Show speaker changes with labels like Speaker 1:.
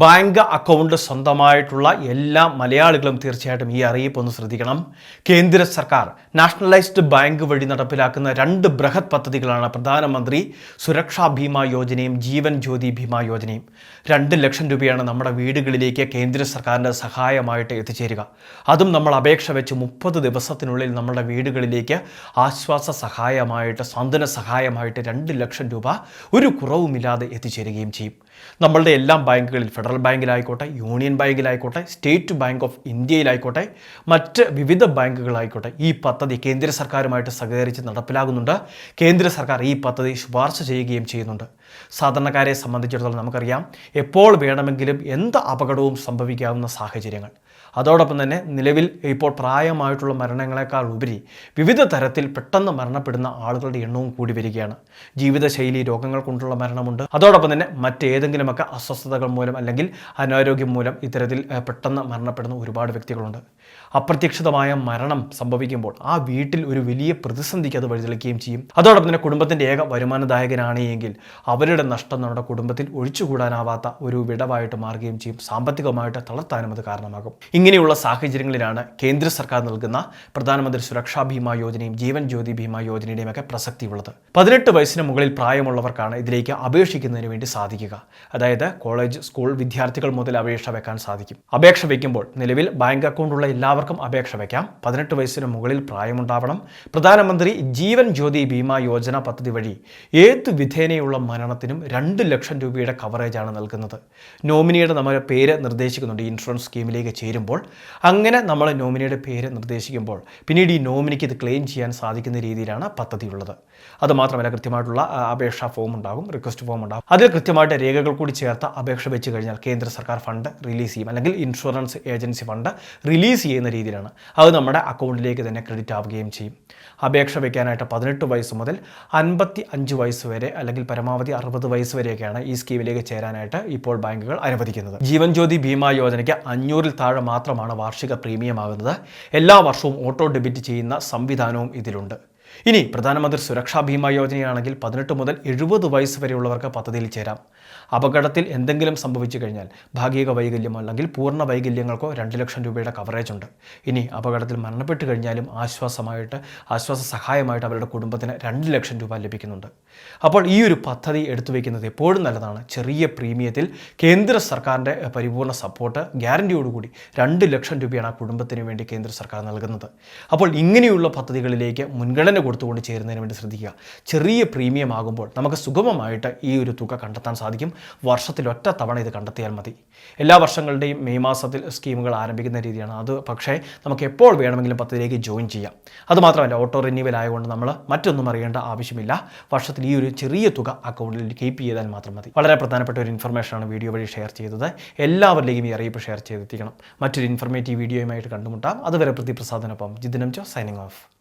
Speaker 1: Bank account സ്വന്തമായിട്ടുള്ള എല്ലാ മലയാളികളും തീർച്ചയായിട്ടും ഈ അറിയിപ്പ് ഒന്ന് ശ്രദ്ധിക്കണം. കേന്ദ്ര സർക്കാർ നാഷണലൈസ്ഡ് ബാങ്ക് വഴി നടപ്പിലാക്കുന്ന രണ്ട് ബൃഹത് പദ്ധതികളാണ് പ്രധാനമന്ത്രി സുരക്ഷാ ഭീമ യോജനയും ജീവൻ ജ്യോതി ഭീമ യോജനയും. രണ്ട് ലക്ഷം രൂപയാണ് നമ്മുടെ വീടുകളിലേക്ക് കേന്ദ്ര സർക്കാരിന്റെ സഹായമായിട്ട് എത്തിച്ചേരുക. അതും നമ്മൾ അപേക്ഷ വെച്ച് മുപ്പത് ദിവസത്തിനുള്ളിൽ നമ്മുടെ വീടുകളിലേക്ക് ആശ്വാസ സഹായമായിട്ട് സാന്ത്വന സഹായമായിട്ട് രണ്ട് ലക്ഷം രൂപ ഒരു കുറവുമില്ലാതെ എത്തിച്ചേരുകയും ചെയ്യും. നമ്മളുടെ എല്ലാ ബാങ്കുകളിൽ ഫെഡറൽ ബാങ്കിലായിക്കോട്ടെ യൂണിയൻ ബാങ്കിലായിക്കോട്ടെ സ്റ്റേറ്റ് ബാങ്ക് ഓഫ് ഇന്ത്യയിലായിക്കോട്ടെ മറ്റ് വിവിധ ബാങ്കുകളായിക്കോട്ടെ ഈ പദ്ധതി കേന്ദ്ര സർക്കാരുമായിട്ട് സഹകരിച്ച് നടപ്പിലാകുന്നുണ്ട്. കേന്ദ്ര സർക്കാർ ഈ പദ്ധതി ശുപാർശ ചെയ്യുകയും ചെയ്യുന്നുണ്ട്. സാധാരണക്കാരെ സംബന്ധിച്ചിടത്തോളം നമുക്കറിയാം എപ്പോൾ വേണമെങ്കിലും എന്ത് അപകടവും സംഭവിക്കാവുന്ന സാഹചര്യങ്ങൾ. അതോടൊപ്പം തന്നെ നിലവിൽ ഇപ്പോൾ പ്രായമായിട്ടുള്ള മരണങ്ങളെക്കാൾ ഉപരി വിവിധ തരത്തിൽ പെട്ടെന്ന് മരണപ്പെടുന്ന ആളുകളുടെ എണ്ണവും കൂടി വരികയാണ്. ജീവിതശൈലി രോഗങ്ങൾ കൊണ്ടുള്ള മരണമുണ്ട്. അതോടൊപ്പം തന്നെ മറ്റേതെങ്കിലുമൊക്കെ അസ്വസ്ഥതകൾ മൂലം അല്ലെങ്കിൽ അനാരോഗ്യം മൂലം ഇത്തരത്തിൽ പെട്ടെന്ന് മരണപ്പെടുന്ന ഒരുപാട് വ്യക്തികളുണ്ട്. അപ്രതീക്ഷിതമായ മരണം സംഭവിക്കുമ്പോൾ ആ വീട്ടിൽ ഒരു വലിയ പ്രതിസന്ധിക്ക് അത് വഴിതെളിക്കുകയും ചെയ്യും. അതോടൊപ്പം തന്നെ കുടുംബത്തിന്റെ ഏക വരുമാനദായകനാണെങ്കിൽ അവരുടെ നഷ്ടം നമ്മുടെ കുടുംബത്തിൽ ഒഴിച്ചുകൂടാനാവാത്ത ഒരു വിടവായിട്ട് മാറുകയും ചെയ്യും. സാമ്പത്തികമായിട്ട് തളർത്താനും അത് കാരണമാകും. ഇങ്ങനെയുള്ള സാഹചര്യങ്ങളിലാണ് കേന്ദ്ര സർക്കാർ നൽകുന്ന പ്രധാനമന്ത്രി സുരക്ഷാ ഭീമാ യോജനയും ജീവൻ ജ്യോതി ഭീമാ യോജനയുടെയും ഒക്കെ പ്രസക്തിയുള്ളത്. പതിനെട്ട് വയസ്സിന് മുകളിൽ പ്രായമുള്ളവർക്കാണ് ഇതിലേക്ക് അപേക്ഷിക്കുന്നതിന് വേണ്ടി സാധിക്കുക. അതായത് കോളേജ് സ്കൂൾ വിദ്യാർത്ഥികൾ മുതൽ അപേക്ഷ വെക്കാൻ സാധിക്കും. അപേക്ഷ വയ്ക്കുമ്പോൾ നിലവിൽ ബാങ്ക് അക്കൗണ്ടുള്ള എല്ലാവർക്കും അപേക്ഷ വയ്ക്കാം പതിനെട്ട് വയസ്സിന് മുകളിൽ പ്രായമുണ്ടാവണം. പ്രധാനമന്ത്രി ജീവൻ ജ്യോതി ഭീമാ യോജന പദ്ധതി വഴി ഏത് വിധേനയുള്ള മരണത്തിനും രണ്ട് ലക്ഷം രൂപയുടെ കവറേജാണ് നൽകുന്നത്. നോമിനിയുടെ നമ്മുടെ പേര് നിർദ്ദേശിക്കുന്നുണ്ട്. ഇൻഷുറൻസ് സ്കീമിലേക്ക് ചേരുമ്പോൾ അങ്ങനെ നമ്മൾ നോമിനിയുടെ പേര് നിർദ്ദേശിക്കുമ്പോൾ പിന്നീട് ഈ നോമിനിക്ക് ഇത് ക്ലെയിം ചെയ്യാൻ സാധിക്കുന്ന രീതിയിലാണ് പദ്ധതി ഉള്ളത് അതുമാത്രമല്ല കൃത്യമായിട്ടുള്ള അപേക്ഷാ ഫോം ഉണ്ടാകും റിക്വസ്റ്റ് ഫോം ഉണ്ടാകും. അതിൽ കൃത്യമായിട്ട് രേഖകൾ കൂടി ചേർത്ത് അപേക്ഷ വെച്ച് കഴിഞ്ഞാൽ കേന്ദ്ര സർക്കാർ ഫണ്ട് റിലീസ് ചെയ്യും അല്ലെങ്കിൽ ഇൻഷുറൻസ് ഏജൻസി ഫണ്ട് റിലീസ് ചെയ്യുന്ന രീതിയിലാണ്. അത് നമ്മുടെ അക്കൗണ്ടിലേക്ക് തന്നെ ക്രെഡിറ്റ് ആവുകയും ചെയ്യും. അപേക്ഷ വയ്ക്കാനായിട്ട് പതിനെട്ട് വയസ്സ് മുതൽ അൻപത്തി അഞ്ച് വയസ്സ് വരെ അല്ലെങ്കിൽ പരമാവധി അറുപത് വയസ്സ് വരെയൊക്കെയാണ് ഈ സ്കീമിലേക്ക് ചേരാനായിട്ട് ഇപ്പോൾ ബാങ്കുകൾ അനുവദിക്കുന്നത്. ജീവൻ ജ്യോതി ഭീമാ യോജനയ്ക്ക് അഞ്ഞൂറിൽ താഴെ മാത്രമാണ് വാർഷിക പ്രീമിയം ആകുന്നത് എല്ലാ വർഷവും ഓട്ടോ ഡെബിറ്റ് ചെയ്യുന്ന സംവിധാനവും ഇതിലുണ്ട്. ഇനി പ്രധാനമന്ത്രി സുരക്ഷാ ഭീമ യോജനയാണെങ്കിൽ പതിനെട്ട് മുതൽ എഴുപത് വയസ്സ് വരെയുള്ളവർക്ക് പദ്ധതിയിൽ ചേരാം. അപകടത്തിൽ എന്തെങ്കിലും സംഭവിച്ചു കഴിഞ്ഞാൽ ഭാഗിക വൈകല്യം അല്ലെങ്കിൽ പൂർണ വൈകല്യങ്ങൾക്കോ രണ്ട് ലക്ഷം രൂപയുടെ കവറേജ് ഉണ്ട്. ഇനി അപകടത്തിൽ മരണപ്പെട്ട് കഴിഞ്ഞാലും ആശ്വാസമായിട്ട് ആശ്വാസ സഹായമായിട്ട് അവരുടെ കുടുംബത്തിന് രണ്ട് ലക്ഷം രൂപ ലഭിക്കുന്നുണ്ട്. അപ്പോൾ ഈ ഒരു പദ്ധതി എടുത്തു വയ്ക്കുന്നത് എപ്പോഴും നല്ലതാണ്. ചെറിയ പ്രീമിയത്തിൽ കേന്ദ്ര സർക്കാരിന്റെ പരിപൂർണ പരിപൂർണ സപ്പോർട്ട് ഗ്യാരണ്ടിയോടുകൂടി രണ്ട് ലക്ഷം രൂപയാണ് ആ കുടുംബത്തിന് വേണ്ടി കേന്ദ്ര സർക്കാർ നൽകുന്നത്. അപ്പോൾ ഇങ്ങനെയുള്ള പദ്ധതികളിലേക്ക് മുൻഗണന കൊടുത്തുകൊണ്ട് ചേരുന്നതിന് വേണ്ടി ശ്രദ്ധിക്കുക. ചെറിയ പ്രീമിയം ആകുമ്പോൾ നമുക്ക് സുഗമമായിട്ട് ഈ ഒരു തുക കണ്ടെത്താൻ സാധിക്കും. വർഷത്തിൽ ഒറ്റ തവണ ഇത് കണ്ടെത്തിയാൽ മതി. എല്ലാ വർഷങ്ങളുടെയും മെയ് മാസത്തിൽ സ്കീമുകൾ ആരംഭിക്കുന്ന രീതിയാണ് അത്. പക്ഷേ നമുക്ക് എപ്പോൾ വേണമെങ്കിലും പദ്ധതിയിലേക്ക് ജോയിൻ ചെയ്യാം. അതുമാത്രമല്ല ഓട്ടോ റിന്യൂവൽ ആയതുകൊണ്ട് നമ്മൾ മറ്റൊന്നും അറിയേണ്ട ആവശ്യമില്ല. വർഷത്തിൽ ഈ ഒരു ചെറിയ തുക അക്കൗണ്ടിൽ കീപ്പ് ചെയ്താൽ മാത്രം മതി. വളരെ പ്രധാനപ്പെട്ട ഒരു ഇൻഫർമേഷനാണ് വീഡിയോ വഴി ഷെയർ ചെയ്തത്. എല്ലാവരിലേക്കും ഈ അറിയിപ്പ് ഷെയർ ചെയ്തെത്തിക്കണം. മറ്റൊരു ഇൻഫർമേറ്റീവ് വീഡിയോയുമായിട്ട് കണ്ടുമുട്ടാം. അതുവരെ പ്രതിപ്രസാദനൊപ്പം ജിദിനം ചോ സൈനിങ് ഓഫ്